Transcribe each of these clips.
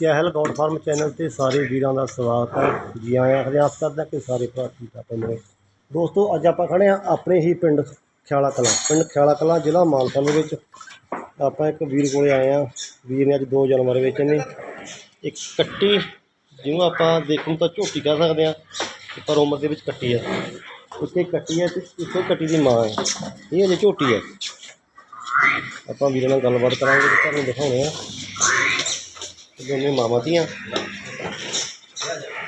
ਚਹਿਲ ਗੌਡ farm channel ਤੇ ਸਾਰੇ ਵੀਰਾਂ ਦਾ ਸਵਾਗਤ ਹੈ। ਜੀ ਆਇਆਂ ਹਰਿਆਸ ਕਰਦਾ ਕਿ ਸਾਰੇ ਭਰਾ ਠੀਕ ਠਾਕ ਹੋਣਗੇ ਦੋਸਤੋ, ਅੱਜ ਆਪਾਂ ਖੜੇ ਆ ਆਪਣੇ ਹੀ ਪਿੰਡ ਖਿਆਲਾ ਕਲਾਂ। ਪਿੰਡ ਖਿਆਲਾ ਕਲਾਂ, ਜ਼ਿਲ੍ਹਾ ਮਾਨਸਾ ਦੇ ਵਿੱਚ ਆਪਾਂ ਇੱਕ ਵੀਰ ਕੋਲੇ ਆਏ ਆ ਵੀਰ ਨੇ ਅੱਜ ਦੋ ਜਾਨਵਰ ਵੇਚੇ ਨੇ। ਇੱਕ ਕੱਟੀ, ਜਿਹਨੂੰ ਆਪਾਂ ਦੇਖਣ ਤਾਂ ਝੋਟੀ ਕਹਿ ਸਕਦੇ ਆ ਪਰ ਉਮਰ ਦੇ ਵਿੱਚ ਕੱਟੀ ਆ ਉੱਤੇ ਕੱਟੀ ਹੈ ਤੇ ਇੱਥੇ ਕੱਟੀ ਦੀ ਮਾਂ ਹੈ। ਇਹ ਅਜੇ ਝੋਟੀ ਹੈ। ਆਪਾਂ ਵੀਰਾਂ ਨਾਲ ਗੱਲਬਾਤ ਕਰਾਂਗੇ ਤੇ ਤੁਹਾਨੂੰ ਦਿਖਾਉਣੇ ਆ ਦੋਨੇ ਮਾਵਾਂ ਧੀਆਂ।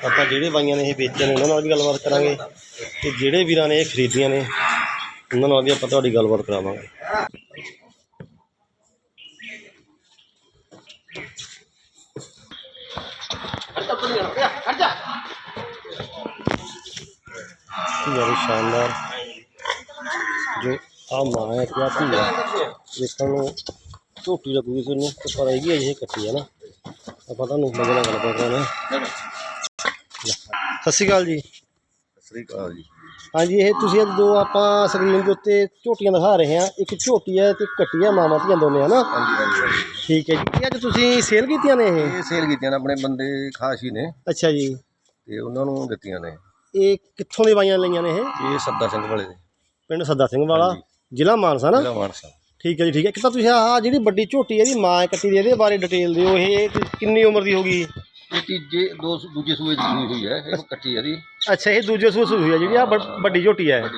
ਆਪਾਂ ਜਿਹੜੇ ਬਾਈਆਂ ਨੇ ਇਹ ਵੇਚੇ ਨੇ, ਉਹਨਾਂ ਨਾਲ ਵੀ ਗੱਲਬਾਤ ਕਰਾਂਗੇ। ਤੇ ਜਿਹੜੇ ਵੀਰਾਂ ਨੇ ਇਹ ਖਰੀਦੀਆਂ ਨੇ, ਉਹਨਾਂ ਨਾਲ ਵੀ ਆਪਾਂ ਤੁਹਾਡੀ ਗੱਲਬਾਤ ਕਰਾਵਾਂਗੇ। ਯਾਰ ਸ਼ਾਨਦਾਰ। ਜੋ ਆ ਮਾਂ ਹੈ ਕਿਆ ਧੀ ਹੈ। ਦੇਖਣ ਨੂੰ ਝੋਟੀ ਲੱਗੂਗੀ ਤੁਹਾਨੂੰ ਤੇ ਪਰ ਹੈਗੀ ਅਜੇ ਕੱਟੀ ਹੈ ਨਾ। ਆਪਾਂ ਤੁਹਾਨੂੰ ਮਜ਼ੇ ਨਾਲ ਗੱਲ ਕਰਾਂਗੇ। ਸਤਿ ਸ਼੍ਰੀ ਅਕਾਲ ਜੀ। ਸਤਿ ਸ੍ਰੀ ਅਕਾਲ ਜੀ। ਹਾਂਜੀ ਇਹ ਤੁਸੀਂ ਅੱਜ ਦੋ ਆਪਾਂ ਸਕਰੀਨ ਦੇ ਉੱਤੇ ਝੋਟੀਆਂ ਦਿਖਾ ਰਹੇ ਹਾਂ। ਇੱਕ ਝੋਟੀ ਹੈ ਤੇ ਇੱਕ ਕੱਟੀ ਹੈ ਮਾਵਾਂ ਧੀਆਂ ਦੋਨੇ ਹਨਾ? ਹਾਂਜੀ ਹਾਂਜੀ ਹਾਂਜੀ। ਠੀਕ ਹੈ ਜੀ। ਇਹ ਅੱਜ ਤੁਸੀਂ ਸੇਲ ਕੀਤੀਆਂ ਨੇ ਇਹ? ਇਹ ਸੇਲ ਕੀਤੀਆਂ ਨੇ ਆਪਣੇ ਬੰਦੇ ਖਾਸ ਹੀ ਨੇ। ਅੱਛਾ ਜੀ। ਤੇ ਉਹਨਾਂ ਨੂੰ ਦਿੱਤੀਆਂ ਨੇ। ਇਹ ਕਿੱਥੋਂ ਦੀ ਬਾਈਆਂ ਲਈਆਂ ਨੇ ਇਹ? ਇਹ ਸੱਦਾ ਸਿੰਘ ਵਾਲੇ ਦੇ ਪਿੰਡ ਸੱਦਾ ਸਿੰਘ ਵਾਲਾ ਹਾਂਜੀ। ਜ਼ਿਲ੍ਹਾ ਮਾਨਸਾ ਨਾ? ਜ਼ਿਲ੍ਹਾ ਮਾਨਸਾ। ਠੀਕ ਹੈ ਜੀ ਠੀਕ ਹੈ। ਇੱਕ ਤਾਂ ਤੁਸੀਂ ਆਹ ਜਿਹੜੀ ਵੱਡੀ ਝੋਟੀ ਇਹਦੀ ਮਾਂ ਹੈ ਕੱਟੀ ਦੀ ਇਹਦੇ ਬਾਰੇ ਡਿਟੇਲ ਦਿਓ। ਇਹ ਕਿੰਨੀ ਉਮਰ ਦੀ ਹੋਗੀ ਇਹ ਤੀਜੇ ਦੋ ਦੂਜੇ ਸੂਏ ਦੀ ਸੂਈ ਹੋਈ ਹੈ ਇਹ ਕੱਟੀ ਇਹਦੀ। ਅੱਛਾ ਇਹ ਦੂਜੇ ਸੂਏ ਸੂਈ ਹੋਈ ਹੈ ਜਿਹੜੀ ਆ ਵੱਡੀ ਝੋਟੀ ਹੈ। ਹੈ।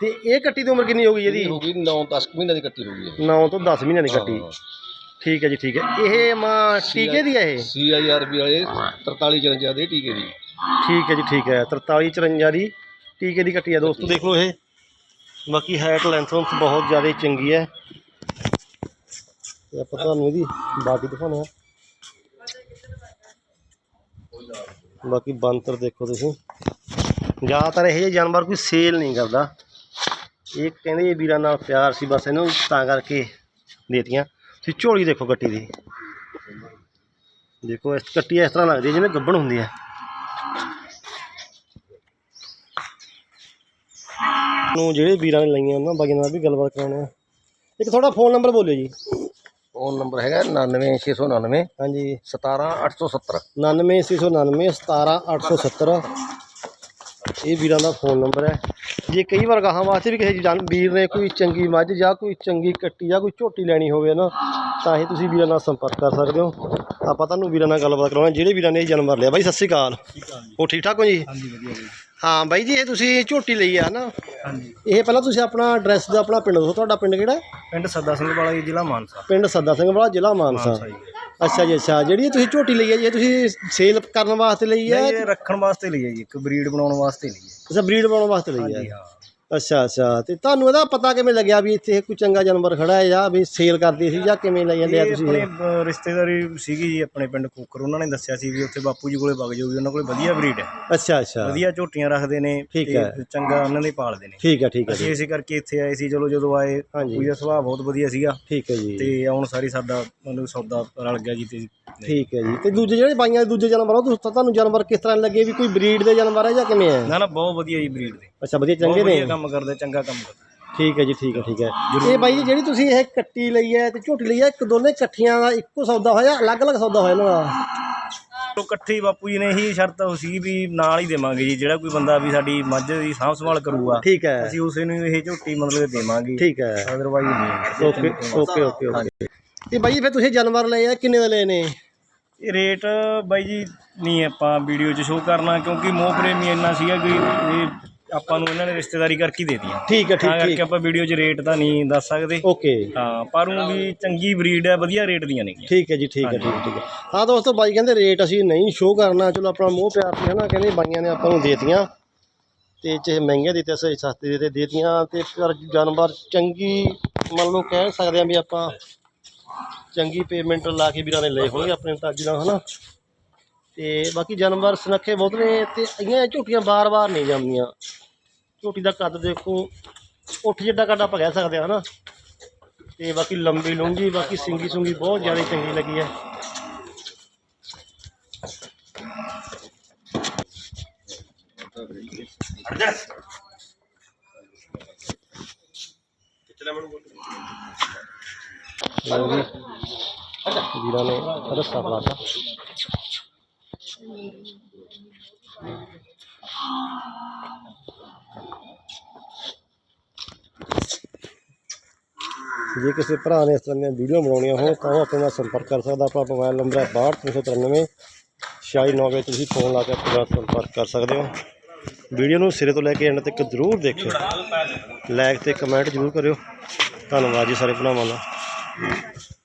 ਤੇ ਇਹ ਕੱਟੀ ਦੀ ਉਮਰ ਕਿੰਨੀ ਹੋਗੀ ਇਹਦੀ? ਇਹਦੀ ਹੋ ਗਈ 9-10 ਮਹੀਨੇ ਦੀ ਕੱਟੀ ਹੋ ਗਈ ਹੈ। 9 ਤੋਂ 10 ਮਹੀਨਿਆਂ ਦੀ ਕੱਟੀ। ਠੀਕ ਹੈ ਜੀ ਠੀਕ ਹੈ। ਇਹ ਮਾਂ ਟੀਕੇ ਦੀ ਹੈ ਇਹ? ਸੀਆਈਆਰਬੀ ਵਾਲੇ 43 ਚਰੰਜਾ ਦੇ ਟੀਕੇ ਦੀ। ਠੀਕ ਹੈ ਜੀ ਠੀਕ ਹੈ। 43 54 ਦੀ ਟੀਕੇ ਦੀ ਕੱਟੀ ਹੈ ਦੋਸਤੋ। ਦੇਖ ਲਓ ਇਹ। ਬਾਕੀ ਹਾਈਟ ਲੈਂਥ ਬਹੁਤ ਜ਼ਿਆਦਾ ਚੰਗੀ ਹੈ। ਤੇ ਆਪਾਂ ਤੁਹਾਨੂੰ ਇਹਦੀ ਬਾਡੀ ਦਿਖਾਉਂਦੇ ਆ ਬਾਕੀ ਬੰਤਰ ਦੇਖੋ ਤੁਸੀਂ। ਜ਼ਿਆਦਾਤਰ ਇਹ ਜਿਹੇ ਜਾਨਵਰ ਕੋਈ ਸੇਲ ਨਹੀਂ ਕਰਦਾ। ਇਹ ਕਹਿੰਦੇ ਵੀਰਾਂ ਨਾਲ ਪਿਆਰ ਸੀ, ਬਸ ਇਹਨੂੰ ਤਾਂ ਕਰਕੇ ਦੇਤੀਆਂ। ਤੁਸੀਂ ਝੋਲੀ ਦੇਖੋ ਕੱਟੀ ਦੀ। ਦੇਖੋ, ਇਸ ਕੱਟੀ ਇਸ ਤਰ੍ਹਾਂ ਲੱਗਦੀ ਜਿਵੇਂ ਗੱਬਣ ਹੁੰਦੀ ਹੈ। ਨੂੰ ਜਿਹੜੇ ਵੀਰਾਂ ਨੇ ਲਈਆਂ ਉਹਨਾਂ ਬਾਈਆਂ ਨਾਲ ਵੀ ਗੱਲਬਾਤ ਕਰਾਉਣੇ ਇੱਕ ਤੁਹਾਡਾ ਫੋਨ ਨੰਬਰ ਬੋਲਿਓ ਜੀ। ਫੋਨ ਨੰਬਰ ਹੈਗਾ 99699 ਹਾਂਜੀ। 17870 99699 17870 ਇਹ ਵੀਰਾਂ ਦਾ ਫੋਨ ਨੰਬਰ ਹੈ। ਜੇ ਕਈ ਵਾਰ ਗਾਹਾਂ ਵਾਸਤੇ ਵੀ ਕਿਸੇ ਜਾਨ ਵੀਰ ਨੇ ਕੋਈ ਚੰਗੀ ਮੱਝ ਜਾਂ ਕੋਈ ਚੰਗੀ ਕੱਟੀ ਜਾਂ ਕੋਈ ਝੋਟੀ ਲੈਣੀ ਹੋਵੇ ਨਾ ਤਾਂ ਇਹ ਤੁਸੀਂ ਵੀਰਾਂ ਨਾਲ ਸੰਪਰਕ ਕਰ ਸਕਦੇ ਹੋ। ਆਪਾਂ ਤੁਹਾਨੂੰ ਵੀਰਾਂ ਨਾਲ ਗੱਲਬਾਤ ਕਰਾਉਣਾ ਜਿਹੜੇ ਵੀਰਾਂ ਨੇ ਇਹ ਜਾਨਵਰ ਲਿਆ। ਬਾਈ ਸਤਿ ਸ਼੍ਰੀ ਅਕਾਲ। ਉਹ ਠੀਕ ਠਾਕ ਹੋ ਜੀ? ਹਾਂਜੀ ਵਧੀਆ ਜੀ। ਹਾਂ ਬਾਈ ਜੀ ਇਹ ਤੁਸੀਂ ਝੋਟੀ ਲਈ ਆ ਨਾ? ਹਾਂਜੀ। ਇਹ ਪਹਿਲਾਂ ਤੁਸੀਂ ਆਪਣਾ ਐਡਰੈਸ ਦਾ ਆਪਣਾ ਪਿੰਡ ਦੱਸੋ ਤੁਹਾਡਾ ਪਿੰਡ ਕਿਹੜਾ? ਹੈ? ਪਿੰਡ ਸੱਦਾ ਸਿੰਘ ਵਾਲਾ ਜੀ ਜ਼ਿਲ੍ਹਾ ਮਾਨਸਾ। ਪਿੰਡ ਸੱਦਾ ਸਿੰਘ ਵਾਲਾ ਜ਼ਿਲ੍ਹਾ ਮਾਨਸਾ। ਜੀ। ਅੱਛਾ ਜੀ ਅੱਛਾ। ਜਿਹੜੀ ਇਹ ਤੁਸੀਂ ਝੋਟੀ ਲਈ ਹੈ ਜੀ ਇਹ ਤੁਸੀਂ ਸੇਲ ਕਰਨ ਵਾਸਤੇ ਲਈ ਹੈ ਇਹ ਰੱਖਣ ਵਾਸਤੇ ਲਈ ਹੈ ਜੀ ਇੱਕ ਬਰੀਡ ਬਣਾਉਣ ਵਾਸਤੇ ਲਈ ਹੈ ਅੱਛਾ ਬਰੀਡ ਬਣਾਉਣ ਵਾਸਤੇ ਲਈ ਹਾਂਜੀ ਹੈ ਹਾਂ। ਅੱਛਾ ਅੱਛਾ। ਤੇ ਤੁਹਾਨੂੰ ਇਹਦਾ ਪਤਾ ਕਿਵੇਂ ਲੱਗਿਆ ਵੀ ਇੱਥੇ ਕੋਈ ਚੰਗਾ ਜਾਨਵਰ ਖੜਾ ਹੈ ਜਾਂ ਵੀ ਸੇਲ ਕਰਦੀ ਸੀ ਜਾਂ ਕਿਵੇਂ ਲਈ ਲਿਆ ਇਹ ਤੁਸੀਂ? ਆਪਣੇ ਇਹ? ਅ, ਰਿਸ਼ਤੇਦਾਰੀ ਸੀਗੀ ਜੀ ਆਪਣੇ ਪਿੰਡ ਕੋਕਰ ਉਹਨਾਂ ਨੇ ਦੱਸਿਆ ਸੀ ਵੀ ਉੱਥੇ ਬਾਪੂ ਜੀ ਕੋਲੇ ਵਗ ਜਾਊਗੀ ਉਹਨਾਂ ਕੋਲੇ ਵਧੀਆ ਬਰੀਡ ਹੈ। ਅੱਛਾ ਅੱਛਾ। ਵਧੀਆ ਝੋਟੀਆਂ ਰੱਖਦੇ ਨੇ ਠੀਕ ਹੈ। ਚੰਗਾ ਉਹਨਾਂ ਦੇ ਪਾਲਦੇ ਨੇ। ਠੀਕ ਹੈ ਠੀਕ ਹੈ ਅਸੀਂ ਜੀ। ਇਸੇ ਕਰਕੇ ਇੱਥੇ ਆਏ ਸੀ ਚਲੋ ਜਦੋਂ ਆਏ ਹਾਂਜੀ। ਪੂਜਾ ਸੁਭਾਅ ਬਹੁਤ ਵਧੀਆ ਸੀਗਾ। ਠੀਕ ਹੈ ਜੀ। ਤੇ ਆਉਣ ਸਾਰੀ ਸਾਡਾ ਮਤਲਬ ਸੌਦਾ ਰਲ ਗਿਆ ਜੀ ਤੇ ਠੀਕ ਹੈ ਜੀ। ਤੇ ਦੂਜੇ ਜਿਹੜੇ ਬਾਈਆਂ ਦੇ ਦੂਜੇ ਜਾਨਵਰ ਆ, ਉਹ ਤੁਸੀਂ- ਤੁਹਾਨੂੰ ਜਾਨਵਰ ਕਿਸ ਤਰ੍ਹਾਂ ਲੱਗੇ ਵੀ ਕੋਈ ਬਰੀਡ ਦੇ ਜਾਨਵਰ ਹੈ ਜਾਂ ਕਿਵੇਂ ਹੈ ਨਾ ਨਾ ਬਹੁਤ ਵਧੀਆ ਜੀ ਬਰੀਡ ਦੇ। ਅੱਛਾ ਵਧੀਆ ਬਹੁਤ ਚੰਗੇ ਨੇ। ਵਧੀਆ ਕੰਮ ਕਰਦੇ ਚੰਗਾ ਕੰਮ ਕਰਦੇ। ਠੀਕ ਹੈ ਜੀ ਠੀਕ ਹੈ ਠੀਕ ਹੈ। ਇਹ ਬਾਈ ਜੀ ਜਿਹੜੀ ਤੁਸੀਂ ਇਹ ਕੱਟੀ ਲਈ ਹੈ ਤੇ ਝੋਟੀ ਲਈ ਹੈ ਇੱਕ ਦੋਨੇ ਇਕੱਠੀਆਂ ਦਾ ਇੱਕੋ ਸੌਦਾ ਹੋਇਆ ਅਲੱਗ-ਅਲੱਗ ਸੌਦਾ ਹੋਇਆ ਇਹਨਾਂ ਦਾ? ਤੋਂ ਇਕੱਠੇ ਬਾਪੂ ਜੀ ਨੇ ਇਹੀ ਸ਼ਰਤ ਉਹ ਸੀ ਵੀ ਨਾਲ ਹੀ ਦੇਵਾਂਗੇ ਜੀ ਜਿਹੜਾ ਕੋਈ ਬੰਦਾ ਵੀ ਸਾਡੀ ਮੱਝ ਦੀ ਸਾਂਭ ਸੰਭਾਲ ਕਰੂਗਾ ਠੀਕ ਹੈ। ਅਸੀਂ ਉਸੇ ਨੂੰ ਇਹ ਝੋਟੀ ਮਤਲਬ ਦੇਵਾਂਗੇ। ਠੀਕ ਹੈ। ਅਦਰਵਾਈਜ਼ ਨਹੀਂ। Okay okay okay okay. ਤੇ ਬਾਈ ਫਿਰ ਤੁਸੀਂ ਜਾਨਵਰ ਲਏ ਆ ਕਿੰਨੇ ਦੇ ਲਏ ਨੇ? ਇਹ ਰੇਟ ਬਾਈ ਜੀ ਨਹੀਂ ਆਪਾਂ ਵੀਡੀਓ 'ਚ ਸ਼ੋਅ ਕਰਨਾ ਕਿਉਂਕਿ ਮੋਹ ਪ੍ਰੇਮੀ ਇੰਨਾ ਸੀਗਾ ਕਿ ਇਹ ਆਪਾਂ ਨੂੰ ਇਹਨਾਂ ਨੇ ਰਿਸ਼ਤੇਦਾਰੀ ਕਰਕੇ ਦੇ ਦਿੱਤੀਆਂ ਠੀਕ ਹੈ ਤਾਂ ਠੀਕ ਕਰਕੇ ਠੀਕ। ਆਪਾਂ ਵੀਡੀਓ 'ਚ ਰੇਟ ਤਾਂ ਨਹੀਂ ਦੱਸ ਸਕਦੇ। ਓਕੇ। ਹਾਂ ਪਰ ਉਹ ਵੀ ਚੰਗੀ ਬਰੀਡ ਹੈ ਵਧੀਆ ਰੇਟ ਦੀਆਂ ਨੇਗੀਆਂ ਠੀਕ ਹੈ ਜੀ ਠੀਕ ਹੈ ਠੀਕ ਹੈ, ਠੀਕ ਹੈ। ਹਾਂ ਦੋਸਤੋ ਬਾਈ ਕਹਿੰਦੇ ਰੇਟ ਅਸੀਂ ਨਹੀਂ ਸ਼ੋਅ ਕਰਨਾ। ਚਲੋ ਆਪਣਾ ਮੋਹ ਪਿਆਰ ਸੀ ਹਨਾ ਕਹਿੰਦੇ ਬਾਈਆਂ ਨੇ ਆਪਾਂ ਨੂੰ ਦੇਤੀਆਂ। ਤੇ ਚਾਹੇ ਮਹਿੰਗੇ ਦਿੱਤੇ ਅਸੀਂ ਸਸਤੇ ਦਿੱਤੇ ਦੇਤੀਆਂ ਤੇ ਪਰ ਜਾਨਵਰ ਚੰਗੀ ਮੰਨ ਲਓ ਕਹਿ ਸਕਦੇ ਆ ਵੀ ਆਪਾਂ ਚੰਗੀ ਪੇਮੈਂਟ ਲਾ ਕੇ ਵੀਰਾਂ ਨੇ ਲਏ ਹੋਣਗੇ ਆਪਣੇ ਤਾਜੀ ਨਾਲ, ਹਨਾ? ਤੇ ਬਾਕੀ ਜਾਨਵਰ ਸੁਨੱਖੇ ਬਹੁਤ ਨੇ ਤੇ ਇਆਂ ਝੋਟੀਆਂ ਬਾਰ-ਬਾਰ ਨਹੀਂ ਜਾਂਦੀਆਂ। ਝੋਟੀ ਦਾ ਕੱਦ ਦੇਖੋ, ਉੱਠ ਜਿੱਡਾ ਕੱਦ ਆਪਾਂ ਕਹਿ ਸਕਦੇ ਹਾਂ ਹਨਾ? ਤੇ ਬਾਕੀ ਲੰਬੀ ਲੂੰਗੀ, ਬਾਕੀ ਸਿੰਗੀ ਸੁੰਗੀ ਬਹੁਤ ਜ਼ਿਆਦਾ ਚੰਗੀ ਲੱਗੀ ਹੈ ਲਓ ਜੀ ਵੀਰਾਂ ਨੇ ਰੱਸਾ ਪਲਾਤਾ ਜੇ ਕਿਸੇ ਭਰਾ ਨੇ ਇਸ ਤਰ੍ਹਾਂ ਦੀਆਂ ਵੀਡੀਓ ਬਣਾਉਣੀਆਂ ਹੋਣ, ਤਾਂ ਉਹ ਆਪਣੇ ਨਾਲ ਸੰਪਰਕ ਕਰ ਸਕਦਾ। ਆਪਣਾ ਮੋਬਾਈਲ ਨੰਬਰ ਹੈ 62393 ਛਿਆਲੀ ਵਿੱਚ ਤੁਸੀਂ ਫੋਨ ਲਾ ਕੇ ਆਪਣਾ ਸੰਪਰਕ ਕਰ ਸਕਦੇ ਹੋ। ਵੀਡੀਓ ਨੂੰ ਸਿਰੇ ਤੋਂ ਲੈ ਕੇ ਐਂਡ ਤੱਕ ਜ਼ਰੂਰ ਦੇਖਿਓ। ਲਾਈਕ ਤੇ ਕਮੈਂਟ ਜ਼ਰੂਰ ਕਰਿਓ। ਧੰਨਵਾਦ ਜੀ ਸਾਰੇ ਭਰਾਵਾਂ ਦਾ। Thank you.